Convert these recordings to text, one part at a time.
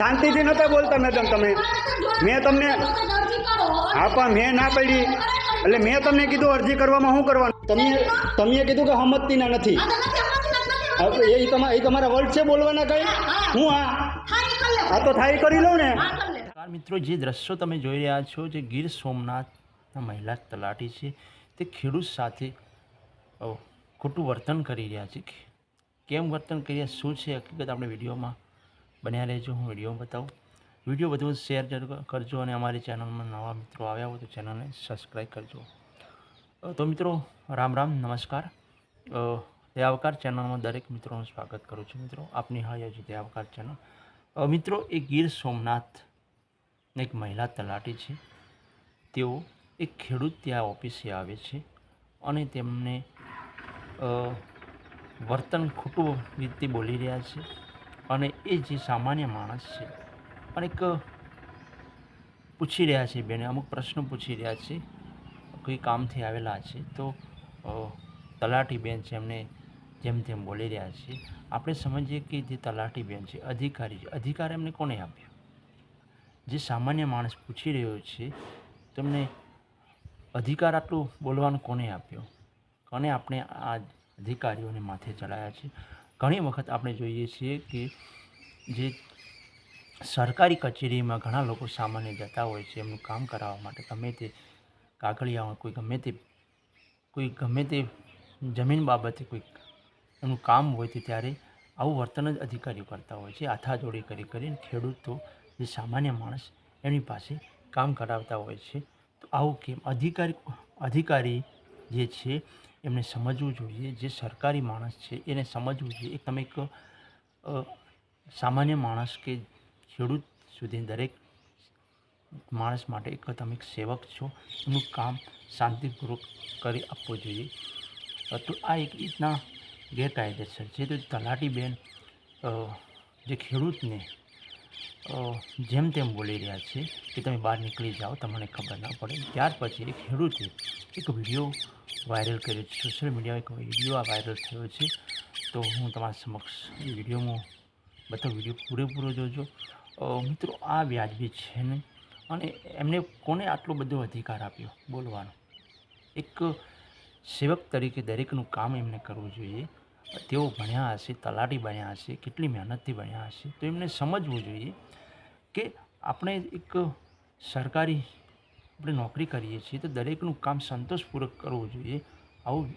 શાંતિથી નતા બોલતા, મેડમ તમે. મેં તમને હા, પણ મેં ના પડી. એટલે મેં તમને કીધું અરજી કરવામાં શું કરવાનું? તમે તમે કીધું કે હમતતીના નથી. એ તમારા એ તમારા વર્ડ છે બોલવાના કઈ? હું હા આ તો થાય કરી લઉં ને. મિત્રો, જે દ્રશ્યો તમે જોઈ રહ્યા છો, જે ગીર સોમનાથના મહિલા તલાટી છે, તે ખેડૂત સાથે ખોટું વર્તન કરી રહ્યા છે. કેમ વર્તન કરી રહ્યા શું છે? હકીકત આપણે વિડીયોમાં બન્યા રહેજો, હું વીડિયો બતાવું. વીડિયો બધું શેર કરજો અને અમારી ચેનલમાં નવા મિત્રો આવ્યા હોય તો ચેનલને સબસ્ક્રાઈબ કરજો. તો મિત્રો, રામ રામ, નમસ્કાર. દયાવકાર ચેનલમાં દરેક મિત્રોનું સ્વાગત કરું છું મિત્રો. આપની હાય છે દયાવકાર ચેનલ. મિત્રો એ ગીર સોમનાથ એક મહિલા તલાટી છે. તેઓ એક ખેડૂત ત્યાં ઓફિસે આવે છે અને તેમને વર્તન ખોટું રીતે બોલી રહ્યા છે. અને એ જે સામાન્ય માણસ છે. અને એક પૂછી રહ્યા છે બેને, અમુક પ્રશ્નો પૂછી રહ્યા છે. કોઈ કામથી આવેલા છે. તો તલાટી બેન છે એમને જેમ તેમ બોલી રહ્યા છે. આપણે સમજીએ કે જે તલાટી બેન છે, અધિકારી છે. અધિકાર એમને કોને આપ્યો? જે સામાન્ય માણસ પૂછી રહ્યો છે, તેમને અધિકાર આટલું બોલવાનું કોને આપ્યો? કોને આપણે આ અધિકારીઓને માથે ચડાયા છે? ઘણી વખત આપણે જોઈએ છીએ કે જે સરકારી કચેરીમાં ઘણા લોકો સામાન્ય જતા હોય છે એમનું કામ કરાવવા માટે. ગમે તે કાગળિયાઓ, કોઈ ગમે તે, કોઈ ગમે તે જમીન બાબતે કોઈ એનું કામ હોય તે ત્યારે આવું વર્તન જ અધિકારીઓ કરતા હોય છે. હાથાજોડી કરી કરીને ખેડૂતો, જે સામાન્ય માણસ એની પાસે કામ કરાવતા હોય છે. તો આવું કેમ? અધિકારી અધિકારી જે છે એમને સમજવું જોઈએ. જે સરકારી માણસ છે, એને સમજવું જોઈએ. એક તમે એક સામાન્ય માણસ કે ખેડૂત સુધી દરેક માણસ માટે એક તમે એક સેવક છો, એનું કામ શાંતિપૂર્વક કરી આપવું જોઈએ. તો આ એક રીતના ગેરકાયદેસર છે. તો તલાટી બેન જે ખેડૂતને જેમ તેમ બોલી રહ્યા છે કે તમે બહાર નીકળી જાઓ, તમને ખબર ના પડે. ત્યાર પછી એક ખેડૂતે એક વીડિયો વાયરલ કર્યો છે. સોશિયલ મીડિયામાં એક વીડિયો આ વાયરલ થયો છે. તો હું તમારા સમક્ષ એ વિડીયોમાં બધો વીડિયો પૂરેપૂરો જોજો. મિત્રો, આ વ્યાજબી છે ને? અને એમને કોને આટલો બધો અધિકાર આપ્યો? બોલવાનો. એક સેવક તરીકે દરેકનું કામ એમને કરવું જોઈએ. તેઓ ભણ્યા હશે, તલાટી બન્યા હશે, કેટલી મહેનતથી ભણ્યા હશે, તો એમને સમજવું જોઈએ કે આપણે એક સરકારી આપણે નોકરી કરીએ છીએ તો દરેકનું કામ સંતોષપૂર્વક કરવું જોઈએ. આવું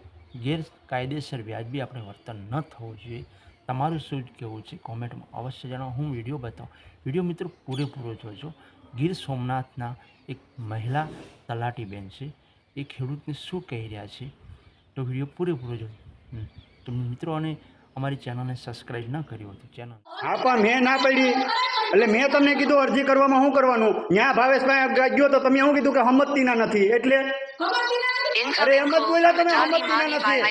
ગેરકાયદેસર વ્યાજબી આપણે વર્તન ન થવું જોઈએ. તમારું શું કહેવું છે? કોમેન્ટમાં અવશ્ય જણાવો. હું વીડિયો બતાવું. વીડિયો મિત્રો પૂરેપૂરો જોજો. ગીર સોમનાથના એક મહિલા તલાટી બેન છે. એ ખેડૂતને શું કહી રહ્યા છે? તો વીડિયો પૂરેપૂરો જોજો. હમ. તો મિત્રો અને અમારી ચેનલને સબસ્ક્રાઈબ ના કરી હોય ચેનલ હા પણ મેં ના પડી. એટલે મેં તમને કીધું અરજી કરવામાં શું કરવાનું? ત્યાં ભાવેશભાઈ ગયો તો તમે શું કીધું કે હમતતીના નથી? એટલે અરે એમ જ બોલ્યા તમે હમતતીના નથી.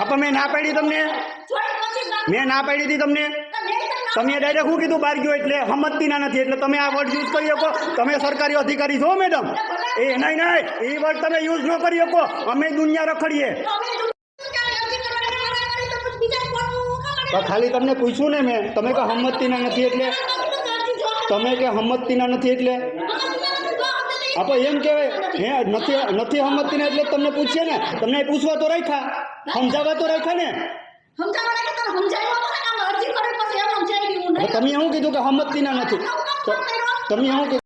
આપ મેં ના પાડી તમને. મેં ના પાડી હતી તમને. તમે ડાયરેક્ટ શું કીધું બહાર ગયો એટલે? હમતતીના નથી. એટલે તમે આ વર્ડ યુઝ કરી શકો. તમે સરકારી અધિકારી છો મેડમ એ નહીં નહીં. એ વર્ડ તમે યુઝ ન કરી શકો. અમે દુનિયા રખડીએ. તો ખાલી તમને પૂછ્યું ને મેં. તમે કે હમતતીના નથી એટલે? તમે કે હંમતિના નથી એટલે? આપો એમ કહેવાય. હે નથી નથી હમતતીના એટલે તમને પૂછીએ ને. તમને પૂછવા તો રાખ્યા. સમજાવવા તો રાખ્યા ને? તમે શું કીધું કે હમતતીના નથી? તમે શું કીધું?